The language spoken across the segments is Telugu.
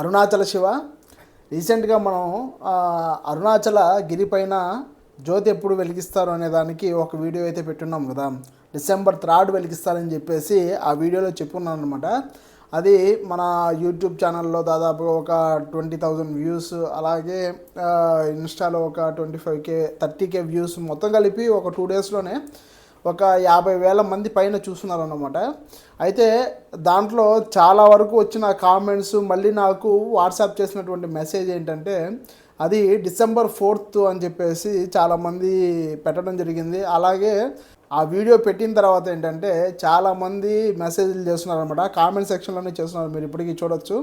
అరుణాచల శివ. రీసెంట్గా మనం అరుణాచల గిరి పైన జ్యోతి ఎప్పుడు వెలిగిస్తారు అనే దానికి ఒక వీడియో అయితే పెట్టున్నాం కదా. డిసెంబర్ థర్డ్ వెలిగిస్తారని చెప్పేసి ఆ వీడియోలో చెప్పున్నాను అనమాట అది మన యూట్యూబ్ ఛానల్లో దాదాపు ఒక ట్వంటీ థౌజండ్ వ్యూస్ అలాగే ఇన్స్టాలో ఒక twenty five K thirty K views మొత్తం కలిపి ఒక టూ డేస్లోనే ఒక యాభై వేల మంది పైన చూస్తున్నారన్నమాట. అయితే దాంట్లో చాలా వరకు వచ్చిన కామెంట్స్ మళ్ళీ నాకు వాట్సాప్ చేసినటువంటి మెసేజ్ ఏంటంటే అది డిసెంబర్ ఫోర్త్ అని చెప్పేసి చాలామంది పెట్టడం జరిగింది. అలాగే ఆ వీడియో పెట్టిన తర్వాత ఏంటంటే చాలామంది మెసేజ్లు చేస్తున్నారనమాట కామెంట్ సెక్షన్లోనే చేస్తున్నారు. మీరు ఇప్పటికీ చూడొచ్చు.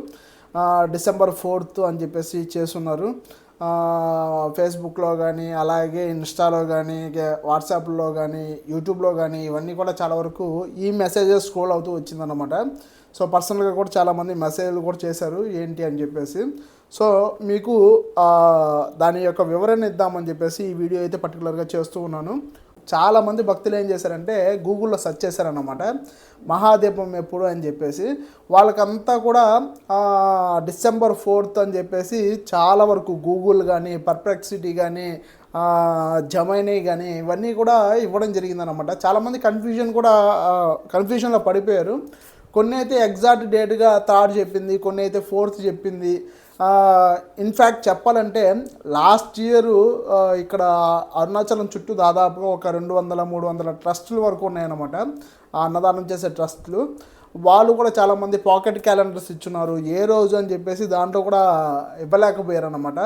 డిసెంబర్ ఫోర్త్ అని చెప్పేసి చేస్తున్నారు. ఫేస్బుక్లో కానీ అలాగే ఇన్స్టాలో కానీ వాట్సాప్లో కానీ యూట్యూబ్లో కానీ ఇవన్నీ కూడా చాలా వరకు ఈ మెసేజెస్ స్క్రోల్ అవుతూ వచ్చిందనమాట సో పర్సనల్గా కూడా చాలామంది మెసేజ్లు కూడా చేశారు. ఏంటి అని చెప్పేసి. సో మీకు దాని యొక్క వివరణ ఇద్దామని చెప్పేసి ఈ వీడియో అయితే పర్టికులర్గా చేస్తూ ఉన్నాను. చాలామంది భక్తులు ఏం చేశారంటే గూగుల్లో సెర్చ్ చేశారన్నమాట. మహాదీపం ఎప్పుడు అని చెప్పేసి వాళ్ళకంతా కూడా డిసెంబర్ ఫోర్త్ అని చెప్పేసి చాలా వరకు గూగుల్ కానీ పర్ప్లెక్సిటీ కానీ జమైనీ కానీ ఇవన్నీ కూడా ఇవ్వడం జరిగిందనమాట చాలామంది కన్ఫ్యూజన్ కూడా కన్ఫ్యూజన్లో పడిపోయారు. కొన్ని అయితే ఎగ్జాక్ట్ డేట్గా థర్డ్ చెప్పింది కొన్ని అయితే ఫోర్త్ చెప్పింది. ఇన్ఫ్యాక్ట్ చెప్పాలంటే లాస్ట్ ఇయర్ ఇక్కడ అరుణాచలం చుట్టూ దాదాపుగా ఒక రెండు వందల మూడు వందల ట్రస్టుల వరకు ఉన్నాయన్నమాట. అన్నదానం చేసే ట్రస్టులు వాళ్ళు కూడా చాలామంది పాకెట్ క్యాలెండర్స్ ఇచ్చున్నారు. ఏ రోజు అని చెప్పేసి దాంట్లో కూడా ఇవ్వలేకపోయారు అనమాట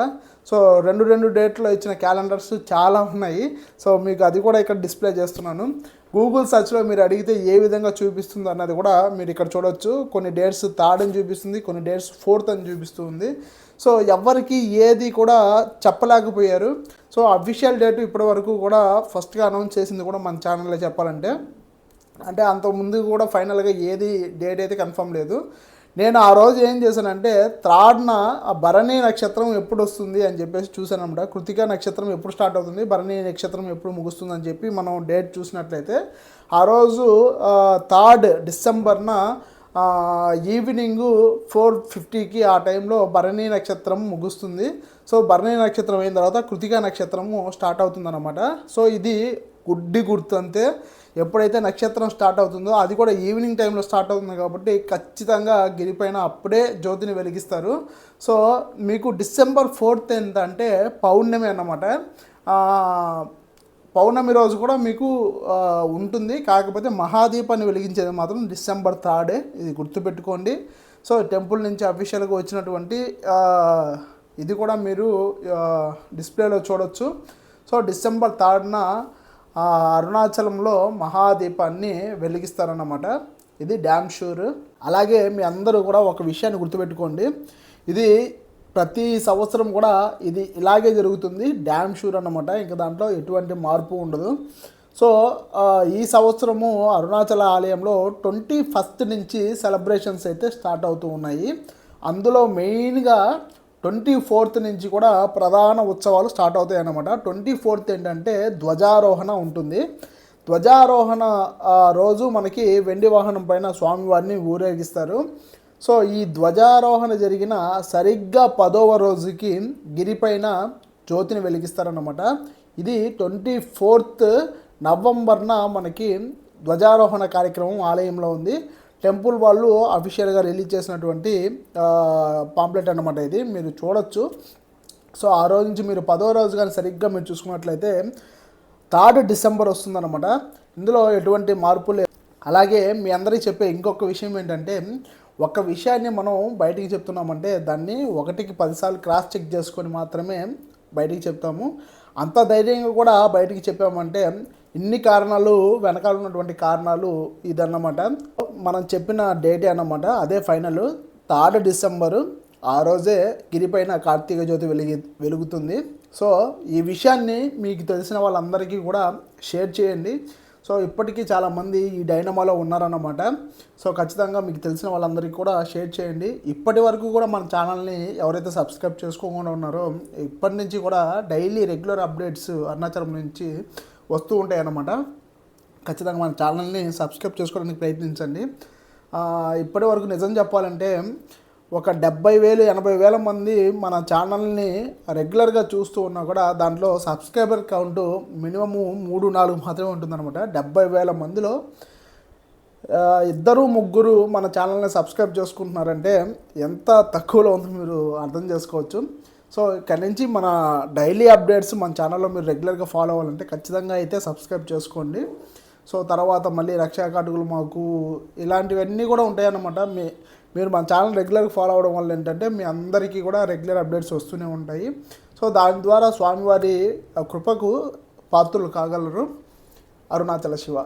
సో రెండు రెండు డేట్లో ఇచ్చిన క్యాలెండర్స్ చాలా ఉన్నాయి. సో మీకు అది కూడా ఇక్కడ డిస్ప్లే చేస్తున్నాను. గూగుల్ సర్చ్లో మీరు అడిగితే ఏ విధంగా చూపిస్తుంది అన్నది కూడా మీరు ఇక్కడ చూడొచ్చు. కొన్ని డేట్స్ థర్డ్ అని చూపిస్తుంది కొన్ని డేట్స్ ఫోర్త్ అని చూపిస్తుంది. సో ఎవరికి ఏది కూడా చెప్పలేకపోయారు. సో అఫీషియల్ డేట్ ఇప్పటి వరకు కూడా ఫస్ట్గా అనౌన్స్ చేసింది కూడా మన ఛానల్లో చెప్పాలంటే అంటే అంత ముందు కూడా ఫైనల్గా ఏది డేట్ అయితే కన్ఫర్మ్ లేదు. నేను ఆ రోజు ఏం చేశానంటే త్రాడ్న ఆ భరణి నక్షత్రం ఎప్పుడు వస్తుంది అని చెప్పేసి చూశానమాట కృతిక నక్షత్రం ఎప్పుడు స్టార్ట్ అవుతుంది భరణి నక్షత్రం ఎప్పుడు ముగుస్తుంది అని చెప్పి మనం డేట్ చూసినట్లయితే ఆ రోజు థర్డ్ డిసెంబర్న ఈవినింగ్ ఫోర్ ఫిఫ్టీకి ఆ టైంలో భరణి నక్షత్రం ముగుస్తుంది. సో భరణి నక్షత్రం అయిన తర్వాత కృతికా నక్షత్రము స్టార్ట్ అవుతుందన్నమాట. సో ఇది గుడ్డి గుర్తు అంతే ఎప్పుడైతే నక్షత్రం స్టార్ట్ అవుతుందో అది కూడా ఈవినింగ్ టైంలో స్టార్ట్ అవుతుంది కాబట్టి ఖచ్చితంగా గిరిపైన అప్పుడే జ్యోతిని వెలిగిస్తారు. సో మీకు డిసెంబర్ ఫోర్త్ ఎంత అంటే పౌర్ణమి అన్నమాట. పౌర్ణమి రోజు కూడా మీకు ఉంటుంది. కాకపోతే మహాదీపాన్ని వెలిగించేది మాత్రం డిసెంబర్ థర్డే. ఇది గుర్తుపెట్టుకోండి. సో టెంపుల్ నుంచి అఫీషియల్గా వచ్చినటువంటి ఇది కూడా మీరు డిస్ప్లేలో చూడొచ్చు. సో డిసెంబర్ థర్డ్న అరుణాచలంలో మహాదీపాన్ని వెలిగిస్తారన్నమాట. ఇది డ్యామ్ షూర్. అలాగే మీ అందరూ కూడా ఒక విషయాన్ని గుర్తుపెట్టుకోండి. ఇది ప్రతి సంవత్సరం కూడా ఇది ఇలాగే జరుగుతుంది డ్యామ్ షూర్ అన్నమాట. ఇంకా దాంట్లో ఎటువంటి మార్పు ఉండదు. సో ఈ సంవత్సరము అరుణాచల ఆలయంలో ట్వంటీ ఫస్ట్ నుంచి సెలబ్రేషన్స్ అయితే స్టార్ట్ అవుతూ ఉన్నాయి. అందులో మెయిన్గా ట్వంటీ ఫోర్త్ నుంచి కూడా ప్రధాన ఉత్సవాలు స్టార్ట్ అవుతాయి అన్నమాట. ట్వంటీ ఫోర్త్ ఏంటంటే ధ్వజారోహణ ఉంటుంది. ధ్వజారోహణ రోజు మనకి వెండి వాహనం పైన స్వామివారిని ఊరేగిస్తారు. సో ఈ ధ్వజారోహణ జరిగిన సరిగ్గా పదవ రోజుకి గిరిపైన జ్యోతిని వెలిగిస్తారన్నమాట. ఇది ట్వంటీ ఫోర్త్ నవంబర్న మనకి ధ్వజారోహణ కార్యక్రమం ఆలయంలో ఉంది. టెంపుల్ వాళ్ళు అఫీషియల్గా రిలీజ్ చేసినటువంటి పాంప్లెట్ అన్నమాట ఇది. మీరు చూడొచ్చు. సో ఆ రోజు నుంచి మీరు పదో రోజు కానీ సరిగ్గా మీరు చూసుకున్నట్లయితే థర్డ్ డిసెంబర్ వస్తుందన్నమాట. ఇందులో ఎటువంటి మార్పు లేదు. అలాగే మీ అందరికీ చెప్పే ఇంకొక విషయం ఏంటంటే ఒక విషయాన్ని మనం బయటికి చెప్తున్నామంటే దాన్ని ఒకటికి పదిసార్లు క్రాస్ చెక్ చేసుకొని మాత్రమే బయటికి చెప్తాము. అంత ధైర్యంగా కూడా బయటికి చెప్పామంటే ఇన్ని కారణాలు వెనకాల ఉన్నటువంటి కారణాలు ఇదన్నమాట. మనం చెప్పిన డేటే అన్నమాట. అదే ఫైనల్. థర్డ్ డిసెంబరు ఆ రోజే గిరిపైన కార్తీక జ్యోతి వెలిగి వెలుగుతుంది. సో ఈ విషయాన్ని మీకు తెలిసిన వాళ్ళందరికీ కూడా షేర్ చేయండి. సో ఇప్పటికీ చాలామంది ఈ డైనమాలో ఉన్నారన్నమాట. సో ఖచ్చితంగా మీకు తెలిసిన వాళ్ళందరికీ కూడా షేర్ చేయండి. ఇప్పటి వరకు కూడా మన ఛానల్ని ఎవరైతే సబ్స్క్రైబ్ చేసుకోకుండా ఉన్నారో ఇప్పటి నుంచి కూడా డైలీ రెగ్యులర్ అప్డేట్స్ అరుణాచలం నుంచి వస్తూ ఉంటాయి అన్నమాట ఖచ్చితంగా మన ఛానల్ని సబ్స్క్రైబ్ చేసుకోవడానికి ప్రయత్నించండి. ఇప్పటి వరకు నిజం చెప్పాలంటే ఒక డెబ్బై వేలు ఎనభై వేల మంది మన ఛానల్ని రెగ్యులర్గా చూస్తూ ఉన్నా కూడా దాంట్లో సబ్స్క్రైబర్ కౌంట్ మినిమము మూడు నాలుగు మాత్రమే ఉంటుందన్నమాట. డెబ్బై వేల మందిలో ఇద్దరు ముగ్గురు మన ఛానల్ని సబ్స్క్రైబ్ చేసుకుంటున్నారంటే ఎంత తక్కువలో ఉందో మీరు అర్థం చేసుకోవచ్చు. సో ఇక్కడి నుంచి మన డైలీ అప్డేట్స్ మన ఛానల్లో మీరు రెగ్యులర్గా ఫాలో అవ్వాలంటే ఖచ్చితంగా అయితే సబ్స్క్రైబ్ చేసుకోండి. సో తర్వాత మళ్ళీ రక్షా మాకు ఇలాంటివన్నీ కూడా ఉంటాయన్నమాట. మీ మీరు మన ఛానల్ రెగ్యులర్గా ఫాలో అవ్వడం వల్ల ఏంటంటే మీ అందరికీ కూడా రెగ్యులర్ అప్డేట్స్ వస్తూనే ఉంటాయి. సో దాని ద్వారా స్వామివారి కృపకు పాత్రలు కాగలరు. అరుణాచల శివ.